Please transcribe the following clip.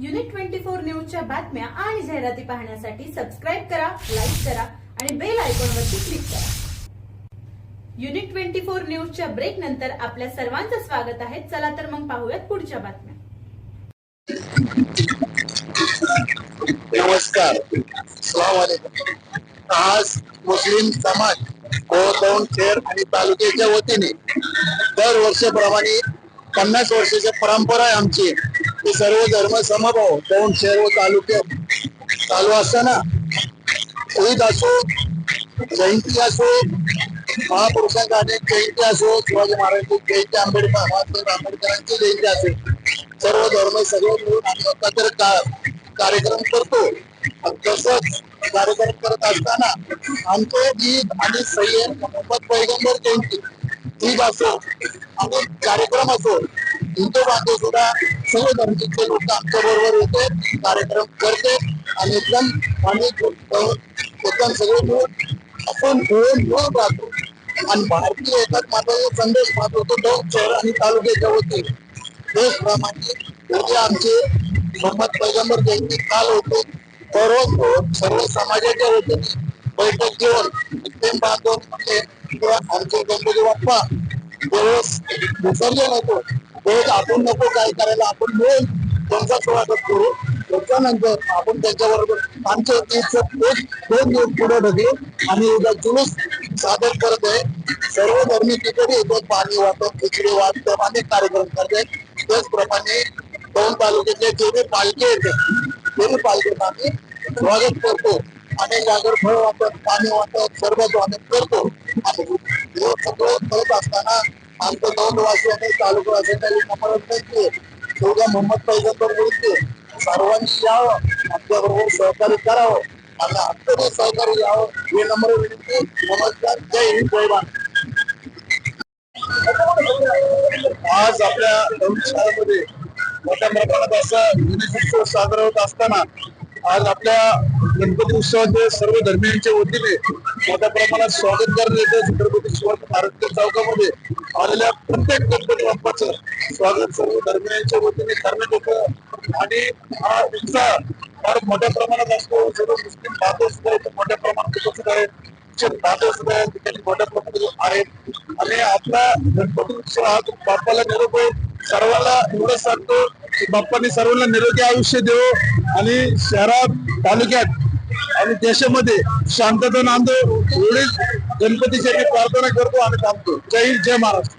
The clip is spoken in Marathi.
युनिट ट्वेंटी फोर न्यूजच्या बातम्या आणि जाहिराती पाहण्यासाठी सबस्क्राईब करा लाईक करा आणि बेल आयकॉनवरती क्लिक करा. युनिट ट्वेंटी फोर न्यूजच्या ब्रेक नंतर आपल्या सर्वांचं स्वागत आहे. चला तर मग पाहूयात पुढच्या बातम्या. नमस्कार. आज मुस्लिम समाज गोदौंड शहर आणि तालुक्याच्या वतीने दरवर्षीप्रमाणे पन्नास वर्षाची परंपरा आहे आमची. की सर्व धर्म समभाव दोन शहर व तालुक्यात चालू असताना ईद असो जयंती असो महापुरुषांच्या अनेक जयंती असो शिवाजी महाराजांची जयंती आंबेडकर बाबासाहेब आंबेडकरांची जयंती असो. सर्व धर्म सगळे मिळून आम्ही एकत्र का- कार्यक्रम करतो. आणि तसंच कार्यक्रम करत असताना आमचे ईद आणि सय्यद मोहम्मद पैगंबर जयंती. ईद असो आणि कार्यक्रम असो. हिंदू बांधव सुद्धा सर्व धर्माचे लोक आमच्या बरोबर येते कार्यक्रम करते आणि एकदम आम्ही एकदम सगळे मिळून आपण मिळून मिळून राहतो. आणि भारतीय एकाच माताचा संदेश पाठवतो दोन शहर आणि तालुक्याच्या वतीने. त्याचप्रमाणे उद्या आमचे मोहम्मद पैगंबर जयंती काल होते. सर्व सर्व समाजाच्या वतीने बैठक घेऊन मुस्लिम बांधव म्हणजे आमचे गणपती बाप्पा ज्यावेळेस विसर्जन होतो. त्यावेळेस आपण नको काय करायला आपण मिळेल त्यांचा स्वागत करू. त्याच्यानंतर आपण त्याच्याबरोबर आमच्या इथचं दोन दिवस पुढे ढकलू आणि उद्या जुलूस सादर करत आहे. सर्व धर्मी तिकडे येतात पाणी वाटप खिचडी वाटप अनेक कार्यक्रम करते त्याचप्रमाणे दोन तालुक्यातले जे बी पालखी येते ते पालखीत आम्ही स्वागत करतो. आणि जागर फळ वाटप पाणी वाटप सर्व वाटप करतो. आणि हे सगळं करत असताना आमचं दोन वासी तालुका वासियांना नंबर नाही मोहम्मद पैगंबर बोलते सर्वांनी यावं. आमच्याबरोबर सहकार्य करावं. आणि आमचं सहकार्य यावं हे नंबर विनंती. नमस्कार. जय हिंद. जय भारत. आज आपल्या दौंड शाळेमध्ये मोठ्या प्रमाणात असा गणेश उत्सव साजरा होत असताना आज आपल्या गणपती उत्सवाचे सर्व धर्मियांच्या वतीने मोठ्या प्रमाणात स्वागत करण्यात येतं छत्रपती शिवाजी महाराज चौकामध्ये आलेल्या प्रत्येक गणपती बाप्पाचं स्वागत सर्व धर्मियांच्या वतीने करण्यात येतं. आणि हा उत्साह फार मोठ्या प्रमाणात असतो. सर्व मुस्लिम बांधव सुद्धा इथे मोठ्या प्रमाणात उपस्थित आहेत. ख्रिश्चन बांधव सुद्धा या ठिकाणी मोठ्या प्रमाणात आहेत. आणि आपला गणपती उत्सव हा बाप्पाला निरोप आहे सर्वांना एवढंच सांगतो की बाप्पाने सर्वांना निरोगी आयुष्य देव आणि शहरात तालुक्यात आणि देशामध्ये शांतता नांदो. एवढीच गणपतीची प्रार्थना करतो आणि थांबतो. जय हिंद जय महाराष्ट्र.